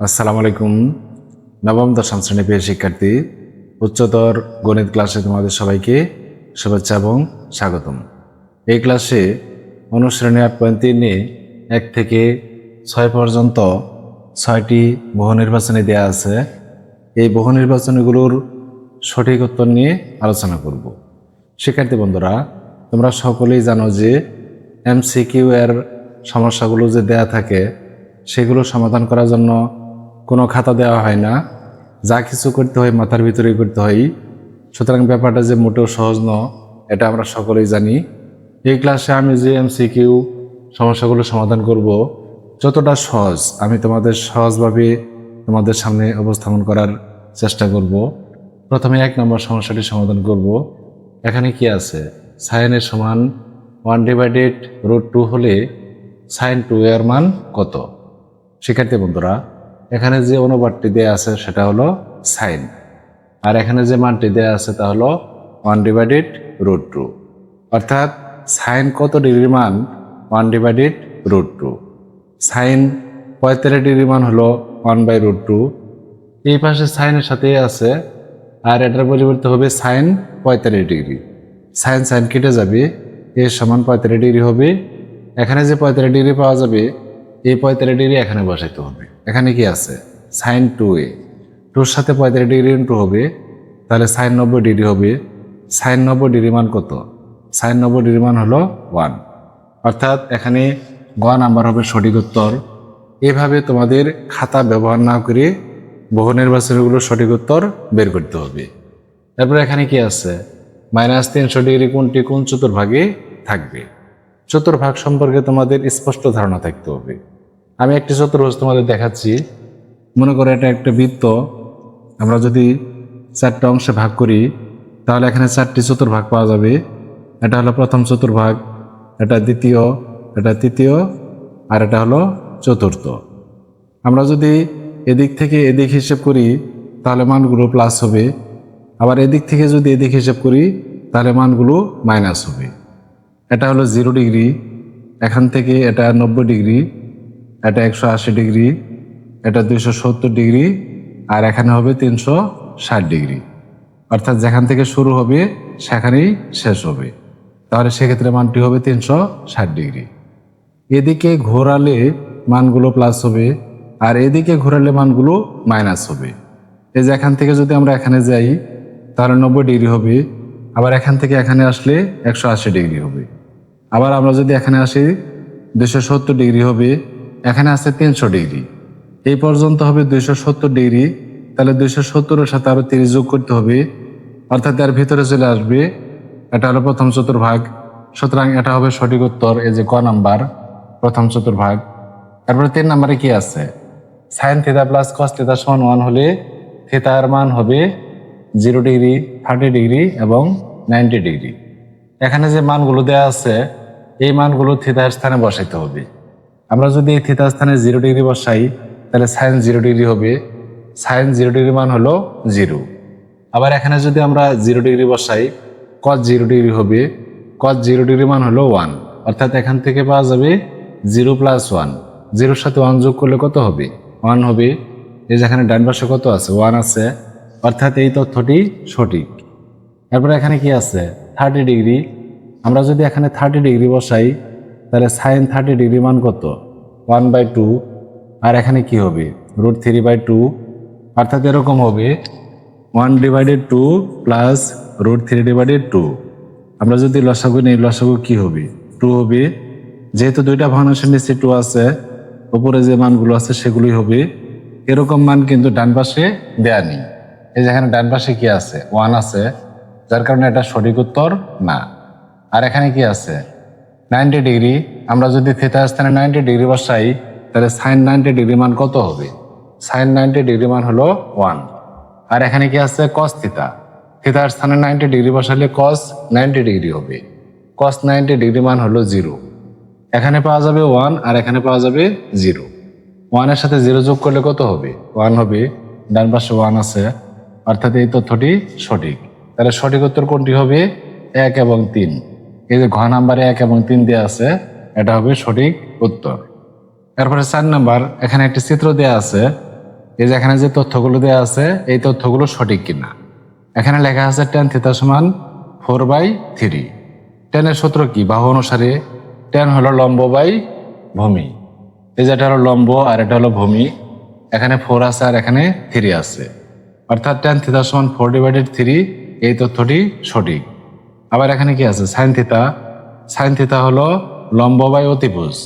আসসালামু আলাইকুম। নবম, দশম শ্রেণি প্রিয় শিক্ষার্থী, উচ্চতর গণিত ক্লাসে তোমাদের সবাইকে শুভেচ্ছা এবং স্বাগতম। এই ক্লাসে অনুশ্রেণী আট পয়েন্ট তিনে এক থেকে ছয় পর্যন্ত ছয়টি বহু নির্বাচনী দেওয়া আছে। এই বহু নির্বাচনীগুলোর সঠিক উত্তর নিয়ে আলোচনা করব। শিক্ষার্থী বন্ধুরা, তোমরা সকলেই জানো যে এমসিকিউ এর সমস্যাগুলো যে দেয়া থাকে, সেগুলো সমাধান করার জন্য কোনো খাতা দেওয়া হয় না। যা কিছু করতে হয়, মাথার ভিতরেই করতে হয়। সুতরাং ব্যাপারটা যে মোটেও সহজ ন এটা আমরা সকলেই জানি। এই ক্লাসে আমি যে এমসিকিউ সমস্যাগুলো সমাধান করব, যতটা সহজ আমি তোমাদের সহজভাবে তোমাদের সামনে উপস্থাপন করার চেষ্টা করব। প্রথমে এক নম্বর সমস্যাটি সমাধান করব। এখানে কি আছে? সাইনের সমান ওয়ান ডিভাইডেড রুট টু হলে সাইন টু এর মান কত? শিক্ষার্থী বন্ধুরা এখানে যে অনুবাদটি দেয়া আছে, সেটা হলো সাইন। আর এখানে যে মানটি দেয়া আছে, তা হলো ওয়ান ডিভাইডেড রুট টু। অর্থাৎ সাইন কত ডিগ্রির মান? One divided root two. Sine পঁয়তাল্লিশ ডিগ্রি মান হলো ওয়ান বাই রুট টু। এই পাশে সাইনের সাথে আছে, আর এটার পরিবর্তে হবে সাইন পঁয়তাল্লিশ ডিগ্রি। সাইন সাইন কেটে যাবে, এর সমান পঁয়তাল্লিশ ডিগ্রি হবে। এখানে যে পঁয়তাল্লিশ ডিগ্রি পাওয়া যাবে এই পঁয়তাল্লিশ ডিগ্রি এখানে বসাইতে হবে। এখানে কি আছে? সাইন টু এ টুর সাথে পঁয়তাল্লিশ ডিগ্রি ইন্টু হবে, তাহলে সাইন নব্বই ডিগ্রি হবে। সাইন নব্বই ডিগ্রি মান কত? সাইন নব্বই ডিগ্রি মান হলো ওয়ান অর্থাৎ এখানে গ নাম্বার হবে সঠিক উত্তর। এভাবে তোমাদের খাতা ব্যবহার না করে বহু নির্বাচনগুলোর সঠিক উত্তর বের করতে হবে। তারপরে এখানে কি আছে? মাইনাস তিনশো ডিগ্রি কোনটি? কোন চতুর্ভাগে থাকবে? চতুর্ভাগ সম্পর্কে তোমাদের স্পষ্ট ধারণা থাকতে হবে। আমি একটি চতুর্ভুজ তোমাদের দেখাচ্ছি। মনে করো এটা একটা বৃত্ত। আমরা যদি চারটা অংশে ভাগ করি, তাহলে এখানে চারটি চতুর্ভাগ পাওয়া যাবে। এটা হলো প্রথম চতুর্ভাগ, এটা দ্বিতীয়, এটা তৃতীয়, আর এটা হলো চতুর্থ। আমরা যদি এদিক থেকে এদিক হিসেব করি, তাহলে মানগুলো প্লাস হবে। আবার এদিক থেকে যদি এদিক হিসেব করি, তাহলে মানগুলো মাইনাস হবে। এটা হলো জিরো ডিগ্রি এখান থেকে এটা নব্বই ডিগ্রি এটা একশো আশি ডিগ্রি এটা দুইশো সত্তর ডিগ্রি আর এখানে হবে তিনশো ষাট ডিগ্রি অর্থাৎ যেখান থেকে শুরু হবে, সেখানেই শেষ হবে। তাহলে সেক্ষেত্রে মানটি হবে তিনশো ষাট ডিগ্রি এদিকে ঘোরালে মানগুলো প্লাস হবে, আর এদিকে ঘোরালে মানগুলো মাইনাস হবে। এই যে এখান থেকে যদি আমরা এখানে যাই, তাহলে নব্বই ডিগ্রি হবে, আবার এখান থেকে এখানে আসলে একশো আশি ডিগ্রি হবে। আবার আমরা যদি এখানে আসি দুশো সত্তর ডিগ্রি হবে, এখানে আছে তিনশো ডিগ্রি। এই পর্যন্ত হবে দুইশো সত্তর ডিগ্রি, তাহলে দুইশো সত্তরের সাথে আরও তিরিশ যোগ করতে হবে, অর্থাৎ এর ভিতরে চলে আসবে, এটা হলো প্রথম চতুর্ভাগ, সুতরাং এটা হবে সঠিক উত্তর, এই যে ক নাম্বার, প্রথম চতুর্ভাগ। তারপরে তিন নাম্বারে কি আছে? সাইন থিতা প্লাস কস থিতা সমান ওয়ান হলে থিতার মান হবে জিরো ডিগ্রি থার্টি ডিগ্রি এবং নাইনটি ডিগ্রি এখানে যে মানগুলো দেওয়া আছে, এই মানগুলো থিতার স্থানে বসাইতে হবে। আমরা যদি এই থিতার স্থানে জিরো ডিগ্রি বসাই, তাহলে সাইন জিরো ডিগ্রি হবে। সাইন জিরো ডিগ্রি মান হলো জিরো। আবার এখানে যদি আমরা জিরো ডিগ্রি বসাই কস জিরো ডিগ্রি হবে। কস জিরো ডিগ্রি মান হলো ওয়ান অর্থাৎ এখান থেকে পাওয়া যাবে জিরো প্লাস ওয়ান জিরোর সাথে ওয়ান যোগ করলে কত হবে? ওয়ান হবে। এই যেখানে ডান পাশে কত আছে? ওয়ান আছে। অর্থাৎ এই তথ্যটি সঠিক। তারপরে এখানে কি আছে? থার্টি ডিগ্রি আমরা যদি এখানে থার্টি ডিগ্রি বসাই, তাহলে সাইন থার্টি ডিগ্রি মান কত? ওয়ান বাই টু আর এখানে কি হবে? রুট থ্রি বাই টু অর্থাৎ এরকম হবে one divided two plus root three divided two আমরা যদি লসাগু নেই, লসাগু কি হবে? টু হবে। যেহেতু দুইটা ভগ্নাংশের নিচে টু আছে উপরে যে মানগুলো আছে সেগুলোই হবে। এরকম মান কিন্তু ডান পাশে দেয়া নেই। এই যেখানে ডান পাশে কি আছে? ওয়ান আছে। যার কারণে এটা সঠিক উত্তর না। আর এখানে কি আছে? নাইনটি ডিগ্রি, আমরা যদি থিতার স্থানে নাইনটি ডিগ্রি বসাই, তাহলে সাইন নাইনটি ডিগ্রি মান কত হবে? সাইন নাইনটি ডিগ্রি মান হলো ওয়ান আর এখানে কি আছে? কস থিতা থিতার স্থানে নাইনটি ডিগ্রি বসালে কস নাইনটি ডিগ্রি হবে। কস নাইনটি ডিগ্রি মান হলো জিরো এখানে পাওয়া যাবে ওয়ান আর এখানে পাওয়া যাবে জিরো ওয়ানের সাথে জিরো যোগ করলে কত হবে? ওয়ান হবে। ডান পাশে ওয়ান আছে। অর্থাৎ এই তথ্যটি সঠিক। তাহলে সঠিক উত্তর কোনটি হবে এক এবং তিন। এই যে ঘ নাম্বারে এক এবং তিন দেওয়া আছে, এটা হবে সঠিক উত্তর। এরপরে চার নাম্বার, এখানে একটি চিত্র দেওয়া আছে, এই যে এখানে যে তথ্যগুলো দেওয়া আছে, এই তথ্যগুলো সঠিক কিনা। এখানে লেখা আছে টেন থিতা সমান ফোর বাই থ্রি টেনের সূত্র কি? বাহু অনুসারে টেন হলো লম্ব বাই ভূমি। এই যেটা হলো লম্ব আর এটা হলো ভূমি। এখানে ফোর আছে আর এখানে থ্রি আছে। অর্থাৎ টেন থিতা সমান ফোর ডিভাইডেড থ্রি এই তথ্যটি সঠিক। আবার এখানে কি আছে? সাইন থিতা সাইন থিতা হলো লম্ব বাই অতিভুজ।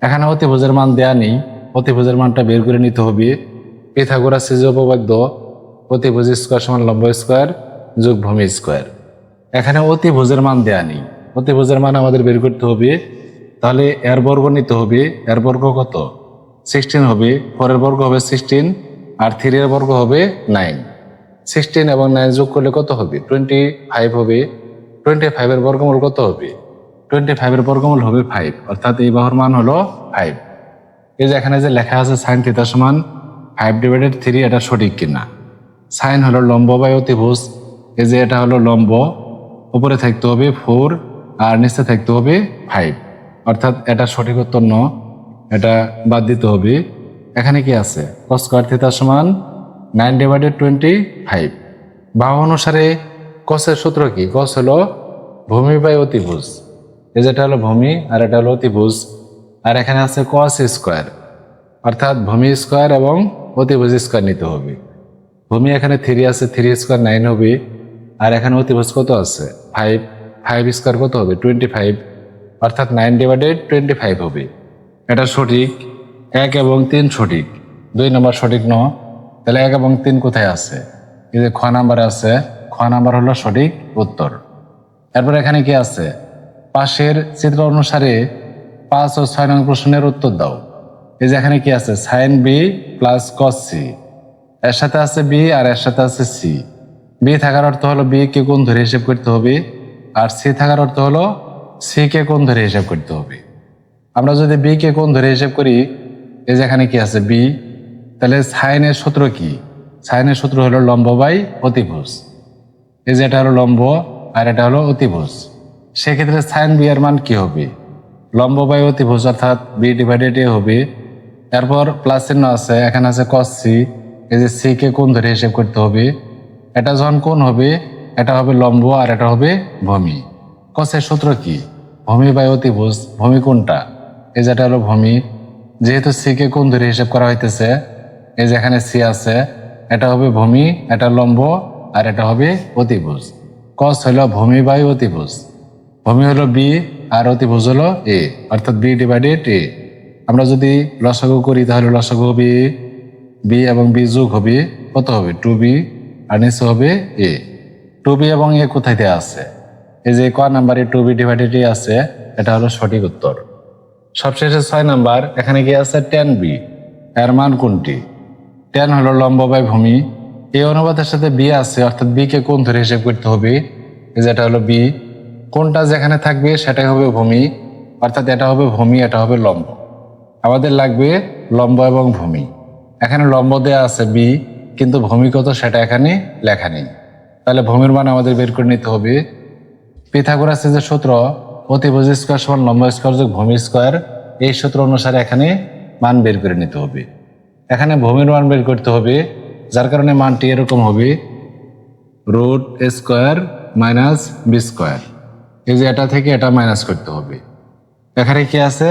এখানে অতিভুজের মান দেয়া নেই। অতিভুজের মানটা বের করে নিতে হবে। পিথাগোরাস যে উপপাদ্য, অতিভুজ স্কোয়ার সমান লম্ব স্কোয়ার যোগ ভূমি স্কোয়ার। এখানে অতিভুজের মান দেয়া নেই। অতিভুজের মান আমাদের বের করতে হবে। তাহলে এর বর্গ নিতে হবে। এর বর্গ কত? সিক্সটিন হবে। ফোরের বর্গ হবে সিক্সটিন আর থ্রি এর বর্গ হবে নাইন সিক্সটিন এবং নাইন যোগ করলে কত হবে? টোয়েন্টি ফাইভ হবে। টোয়েন্টি ফাইভের বর্গমূল কত হবে? টোয়েন্টি ফাইভের বর্গমূল হবে ফাইভ অর্থাৎ এই বাহুর মান হলো ফাইভ এই যে এখানে যে লেখা আছে সাইন থিতা সমান ফাইভ ডিভাইডেড থ্রি এটা সঠিক কিনা? সাইন হলো লম্ব বাই অতিভুজ। এই যে এটা হলো লম্ব। উপরে থাকতে হবে ফোর আর নিচে থাকতে হবে ফাইভ অর্থাৎ এটা সঠিক উত্তর ন। এটা বাদ দিতে হবে। এখানে কি আছে? কস স্কোয়ার থিতা সমান নাইন ডিভাইডেড টোয়েন্টি ফাইভ। বাহু অনুসারে কসের সূত্র কি? কস হলো ভূমি বাই অতিভুজ। এই যেটা হলো ভূমি আর এটা হলো অতিভুজ। আর এখানে আছে কস স্কোয়ার অর্থাৎ ভূমি স্কোয়ার এবং অতিভুজ স্কোয়ার নিতে হবে। ভূমি এখানে থ্রি আছে থ্রি স্কোয়ার নাইন হবে। আর এখানে অতিভুজ কত আছে? ফাইভ ফাইভ স্কোয়ার কত হবে? টোয়েন্টি ফাইভ অর্থাৎ নাইন ডিভাইডেড টোয়েন্টি ফাইভ হবে। এটা সঠিক। এক এবং তিন সঠিক। দুই নম্বর সঠিক ন। তাহলে এক এবং তিন কোথায় আছে? এই যে খ নাম্বারে আছে, খ নাম্বার হলো সঠিক উত্তর। এরপর এখানে কি আছে? পাশের চিত্র অনুসারে পাঁচ ও ছয় নং প্রশ্নের উত্তর দাও। এই যে এখানে কি আছে? Sine B plus cos C এর সাথে আছে বি আর এর সাথে আছে সি বি থাকার অর্থ হলো বি কে কোন ধরে হিসেব করতে হবে? আর সি থাকার অর্থ হলো সি কে কোন ধরে হিসেব করতে হবে? আমরা যদি বি কে কোন ধরে হিসেব করি, এই যে এখানে কি আছে? বি তাহলে সাইনের সূত্র কি? সাইনের সূত্র হলো লম্ব বাই অতিভুজ। এই যে এটা হলো লম্ব আর এটা হলো অতিভুজ। সেক্ষেত্রে সাইন বি এর মান কি হবে? লম্ব বাই অতিভুজ অর্থাৎ বি ডিভাইডেড এ হবে। তারপর প্লাস চিহ্ন আছে, এখানে আছে কস সি এই যে সি কে কোন ধরে হিসেব করতে হবে? এটা যখন কোন হবে, এটা হবে লম্ব আর এটা হবে ভূমি। কসের সূত্র কি? ভূমি বাই অতিভুজ, ভূমি কোনটা এই যেটা হলো ভূমি। যেহেতু সি কে কোন ধরে হিসেব করা হইতেছে এই যে এখানে সি আছে, এটা হবে ভূমি, এটা লম্ব, আর এটা হবে অতিভুজ। কস হলো ভূমি বাই অতিভুজ। ভূমি হলো বি, আর অতিভুজ হলো এ, অর্থাৎ বি ডিভাইডেড এ। আমরা যদি লসাগু করি, তাহলে লসাগু হবে বি এবং বি যোগ হবে, কত হবে? টু বি, আর নিচে হবে এ। টু বি এবং এ কোথায় দেওয়া আছে? এই যে ক নাম্বারে টু বি ডিভাইডেড এ আছে, এটা হলো সঠিক উত্তর। সবশেষে ছয় নাম্বার, এখানে কি আছে? টেন বি এর মান কোনটি? টেন হলো লম্ব বাই ভূমি। এই অনুপাতের সাথে বি আছে, অর্থাৎ বি কে কোন ধরে হিসেব করতে হবে? যেটা হলো বি কোনটা যেখানে থাকবে সেটাই হবে ভূমি, অর্থাৎ এটা হবে ভূমি, এটা হবে লম্ব। আমাদের লাগবে লম্ব এবং ভূমি। এখানে লম্ব দেওয়া আছে বি কিন্তু ভূমি কত সেটা এখানে লেখা নেই। তাহলে ভূমির মান আমাদের বের করে নিতে হবে। পিথাগোরাসের যে সূত্র, অতিভুজ স্কোয়ার সমান লম্ব স্কোয়ার যোগ ভূমি স্কোয়ার, এই সূত্র অনুসারে এখানে মান বের করে নিতে হবে। এখানে ভূমির মান বের করতে হবে, যার কারণে মানটি এরকম হবে, root square minus B square. এই যে এটা থেকে এটা মাইনাস করতে হবে। এখানে কি আছে?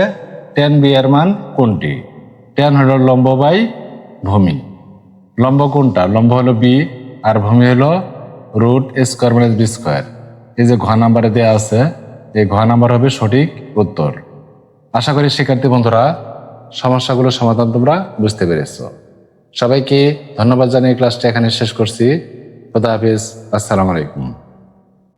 টেন বি এর মান কোনটি? টেন হলো লম্ব বাই ভূমি। লম্ব কোনটা? লম্ব হলো বি আর ভূমি হলো root square minus B square. এই যে ঘ নাম্বারে দেওয়া আছে, এই ঘ নাম্বার হবে সঠিক উত্তর। আশা করি শিক্ষার্থী বন্ধুরা সমস্যাগুলোর সমাধান তোমরা বুঝতে পেরেছ। সবাইকে ধন্যবাদ জানিয়ে ক্লাসটা এখানে শেষ করছি। খোদা হাফিজ। আসসালামু আলাইকুম।